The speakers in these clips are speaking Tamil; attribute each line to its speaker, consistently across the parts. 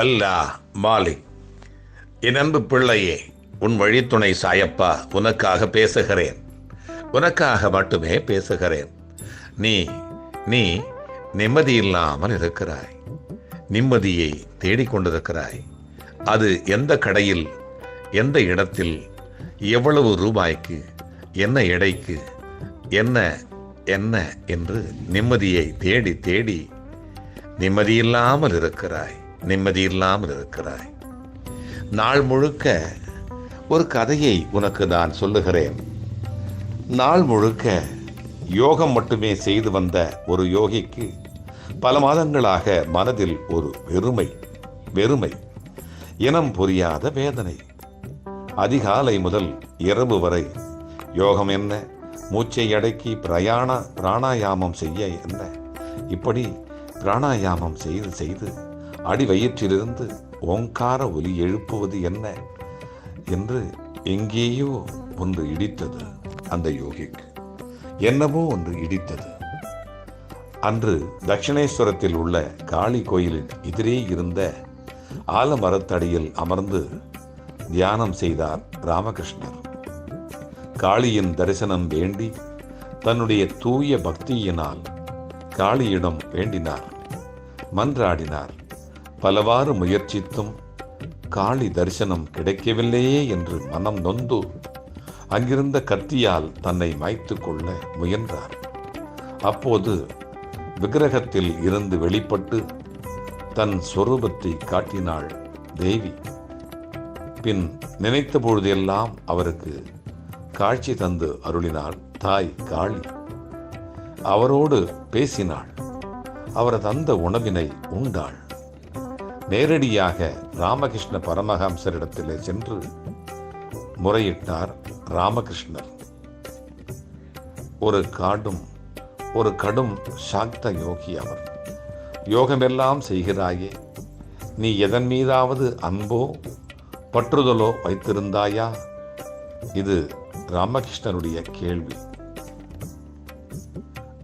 Speaker 1: அல்லாஹ் மாலிக் என் அன்பு பிள்ளையே உன் வழித்துணை சாயப்பா உனக்காக பேசுகிறேன். உனக்காக மட்டுமே பேசுகிறேன். நீ நீ நிம்மதி இல்லாமல் இருக்கிறாய். நிம்மதியை தேடிக்கொண்டிருக்கிறாய் அது எந்த கடையில் எந்த இடத்தில் எவ்வளவு ரூபாய்க்கு என்ன எடைக்கு என்ன என்ன என்று நிம்மதியை தேடி தேடி நிம்மதியில்லாமல் இருக்கிறாய். நிம்மதியில்லாமல் இருக்கிறாய் நாள் முழுக்க ஒரு கதையை உனக்கு நான் சொல்லுகிறேன். நாள் முழுக்க யோகம் மட்டுமே செய்து வந்த ஒரு யோகிக்கு பல மாதங்களாக மனதில் ஒரு வெறுமை வெறுமை இனம் புரியாத வேதனை. அதிகாலை முதல் இரவு வரை யோகம் என்ன மூச்சை அடக்கி பிரயாண பிராணாயாமம் செய்ய என்ன? இப்படி பிராணாயாமம் செய்து செய்து அடி வயிற்றிலிருந்து ஓங்கார ஒலி எழுப்புவது என்ன என்று எங்கேயோ ஒன்று இடித்தது அந்த யோகிக்கு. என்னவோ ஒன்று இடித்தது. அன்று தட்சிணேஸ்வரத்தில் உள்ள காளி கோயிலின் எதிரே இருந்த ஆலமரத்தடியில் அமர்ந்து தியானம் செய்தார் ராமகிருஷ்ணர். காளியின் தரிசனம் வேண்டி தன்னுடைய தூய பக்தியினால் காளியிடம் வேண்டினார் மன்றாடினார். பலவாறு முயற்சித்தும் காளி தரிசனம் கிடைக்கவில்லையே என்று மனம் நொந்து அங்கிருந்த கத்தியால் தன்னை மாய்த்து கொள்ள முயன்றார். அப்போது விக்கிரகத்தில் இருந்து வெளிப்பட்டு தன் சொரூபத்தை காட்டினாள் தேவி. பின் நினைத்த பொழுதெல்லாம் அவருக்கு காட்சி தந்து அருளினாள் தாய் காளி. அவரோடு பேசினாள். அவர் தந்த உணவினை உண்டாள். நேரடியாக ராமகிருஷ்ண பரமஹம்சரிடத்திலே சென்று முறையிட்டார் ராமகிருஷ்ணர். ஒரு காடும் ஒரு கடும் சாக்த யோகி அவர். யோகமெல்லாம் செய்கிறாயே நீ எதன் மீதாவது அன்போ பற்றுதலோ வைத்திருந்தாயா? இது ராமகிருஷ்ணனுடைய கேள்வி.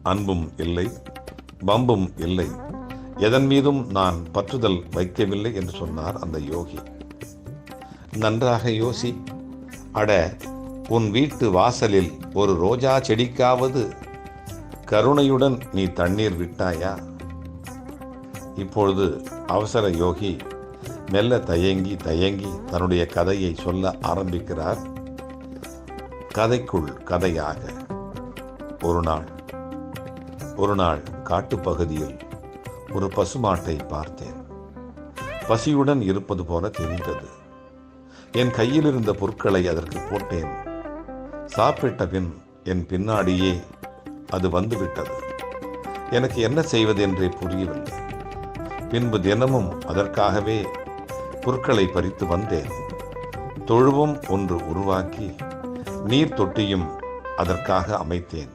Speaker 1: அன்பும் இல்லை பம்பும் இல்லை. எதன் மீதும் நான் பற்றுதல் வைக்கவில்லை என்று சொன்னார் அந்த யோகி. நன்றாக யோசி அட உன் வீட்டு வாசலில் ஒரு ரோஜா செடிக்காவது கருணையுடன் நீ தண்ணீர் விட்டாயா? இப்பொழுது அவசர யோகி மெல்ல தயங்கி தயங்கி தன்னுடைய கதையை சொல்ல ஆரம்பிக்கிறார். கதைக்குள் கதையாக ஒரு நாள் ஒரு நாள் காட்டுப்பகுதியில் ஒரு பசுமாட்டை பார்த்தேன். பசியுடன் இருப்பது போல தெரிந்தது. என் கையில் இருந்த பொருட்களை அதற்கு போட்டேன். சாப்பிட்ட பின் என் பின்னாடியே அது வந்துவிட்டது. எனக்கு என்ன செய்வது என்றே புரியவில்லை. பின்பு தினமும் அதற்காகவே புற்களை பறித்து வந்தேன். தொழுவம் ஒன்று உருவாக்கி நீர் தொட்டியும் அதற்காக அமைத்தேன்.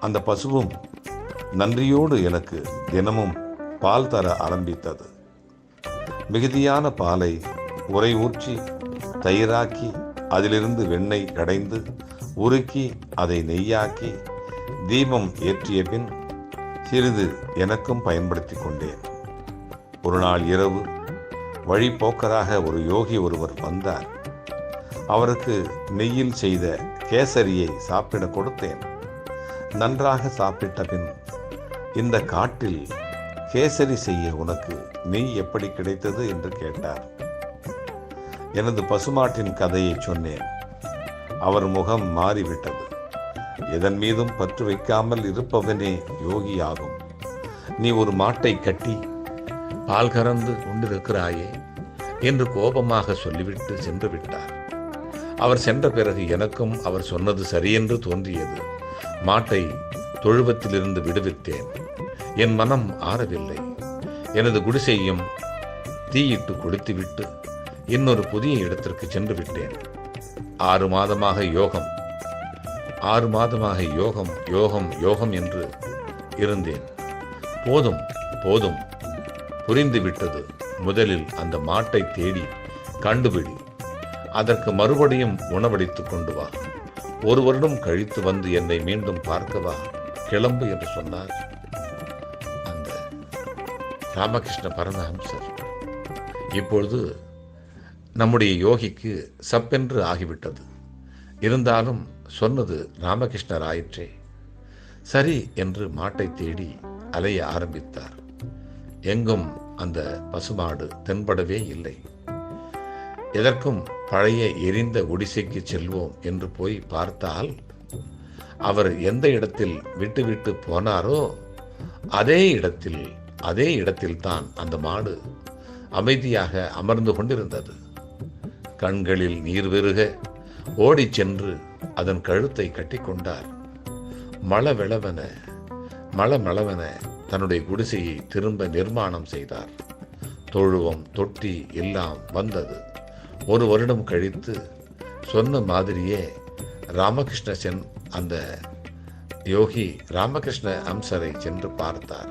Speaker 1: அந்த பசுவும் நன்றியோடு எனக்கு தினமும் பால் தர ஆரம்பித்தது. மிகுதியான பாலை உரை ஊற்றி தயிராக்கி அதிலிருந்து வெண்ணெய் கடைந்து உருக்கி அதை நெய்யாக்கி தீபம் ஏற்றிய பின் சிறிது எனக்கும் பயன்படுத்தி கொண்டேன். ஒரு நாள் இரவு வழிபோக்கராக ஒரு யோகி ஒருவர் வந்தார். அவருக்கு நெய்யில் செய்த கேசரியை சாப்பிட கொடுத்தேன். நன்றாக சாப்பிட்ட பின் இந்த காட்டில் கேசரி செய்ய உனக்கு நெய் எப்படி கிடைத்தது என்று கேட்டார். எனது பசுமாட்டின் கதையை சொன்னேன். அவர் முகம் மாறிவிட்டது. எதன் மீதும் பற்று வைக்காமல் இருப்பவனே யோகியாகும் நீ ஒரு மாட்டை கட்டி பால் கறந்து கொண்டிருக்கிறாயே என்று கோபமாக சொல்லிவிட்டு சென்று விட்டார். அவர் சென்ற பிறகு எனக்கும் அவர் சொன்னது சரியென்று தோன்றியது. மாட்டை தொழுவத்திலிருந்து விடுவித்தேன். என் மனம் ஆறவில்லை. எனது குடிசையும் தீயிட்டு கொளுத்திவிட்டு இன்னொரு புதிய இடத்திற்கு சென்று விட்டேன் ஆறு மாதமாக யோகம் ஆறு மாதமாக யோகம் யோகம் யோகம் என்று இருந்தேன். போதும் போதும். புரிந்து விட்டது முதலில் அந்த மாட்டை தேடி கண்டுபிடி. அதற்கு மறுபடியும் உணவடித்துக் கொண்டு வா. ஒரு வருடம் கழித்து வந்து என்னை மீண்டும் பார்க்கவா கிளம்பு என்று சொன்னார் அந்த ராமகிருஷ்ண பரமஹம்சர் இப்பொழுது நம்முடைய யோகிக்கு சப்பென்று ஆகிவிட்டது. இருந்தாலும் சொன்னது ராமகிருஷ்ணர் ஆயிற்றே. சரி என்று மாட்டை தேடி அலைய ஆரம்பித்தார். எங்கும் அந்த பசுமாடு தென்படவே இல்லை. எதற்கும் பழைய எரிந்த ஒடிசைக்கு செல்வோம் என்று போய் பார்த்தால் அவர் எந்த இடத்தில் விட்டுவிட்டு போனாரோ அதே இடத்தில் அதே இடத்தில் தான் அந்த மாடு அமைதியாக அமர்ந்து கொண்டிருந்தது. கண்களில் நீர் வெறுக ஓடிச் சென்று அதன் கழுத்தை கட்டிக்கொண்டார் மளவெளவென மளமளவென தன்னுடைய குடிசையை திரும்ப நிர்மாணம் செய்தார். தொழுவம் தொட்டி எல்லாம் வந்தது. ஒரு வருடம் கழித்து சொன்ன மாதிரியே ராமகிருஷ்ண சென் அந்த யோகி ராமகிருஷ்ண அம்சரை சென்று பார்த்தார்.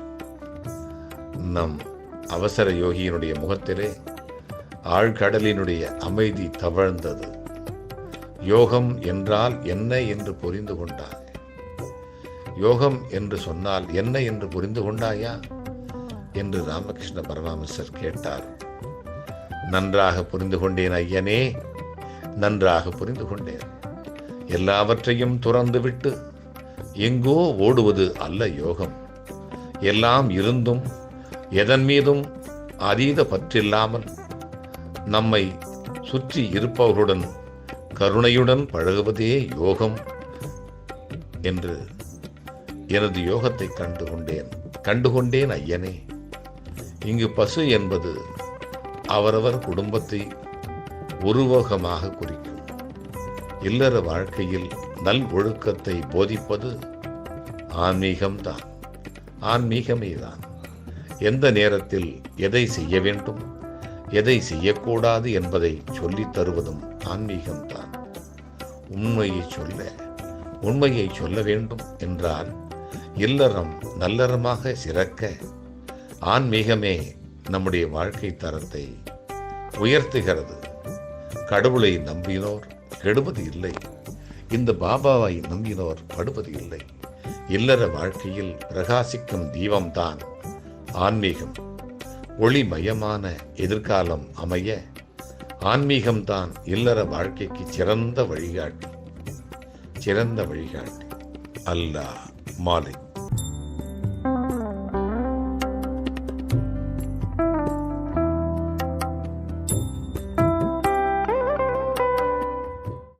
Speaker 1: நம் அவசர யோகியினுடைய முகத்திலே ஆழ்கடலினுடைய அமைதி தவழ்ந்தது. யோகம் என்றால் என்ன என்று புரிந்து கொண்டார் யோகம் என்று சொன்னால் என்ன என்று புரிந்து கொண்டாயா? என்று ராமகிருஷ்ண பரமஹம்சர் கேட்டார். நன்றாக புரிந்து கொண்டேன் ஐயனே நன்றாக புரிந்து கொண்டேன். எல்லாவற்றையும் துறந்துவிட்டு எங்கோ ஓடுவது அல்ல யோகம். எல்லாம் இருந்தும் எதன் மீதும் அதீத பற்றில்லாமல் நம்மை சுற்றி இருப்பவர்களுடன் கருணையுடன் பழகுவதே யோகம் என்று எனது யோகத்தை கண்டு கொண்டேன். கண்டுகொண்டேன் ஐயனே. இங்கு பசு என்பது அவரவர் குடும்பத்தை உருவகமாக குறிக்கும். இல்லற வாழ்க்கையில் நல் ஒழுக்கத்தை போதிப்பது ஆன்மீகம்தான் ஆன்மீகமேதான் எந்த நேரத்தில் எதை செய்ய வேண்டும் எதை செய்யக்கூடாது என்பதை சொல்லித் தருவதும் ஆன்மீகம்தான் உண்மையை சொல்ல உண்மையை சொல்ல வேண்டும் என்றால் இல்லறம் நல்லறமாக சிறக்க ஆன்மீகமே நம்முடைய வாழ்க்கை தரத்தை உயர்த்துகிறது. கடவுளை நம்பினோர் கெடுவது இல்லை. இந்த பாபாவை நம்பினோர் படுவது இல்லை. இல்லற வாழ்க்கையில் பிரகாசிக்கும் தீபம்தான் ஆன்மீகம். ஒளிமயமான எதிர்காலம் அமைய ஆன்மீகம்தான் இல்லற வாழ்க்கைக்கு சிறந்த வழிகாட்டி. சிறந்த வழிகாட்டி. அல்லாஹ் மாலிக்.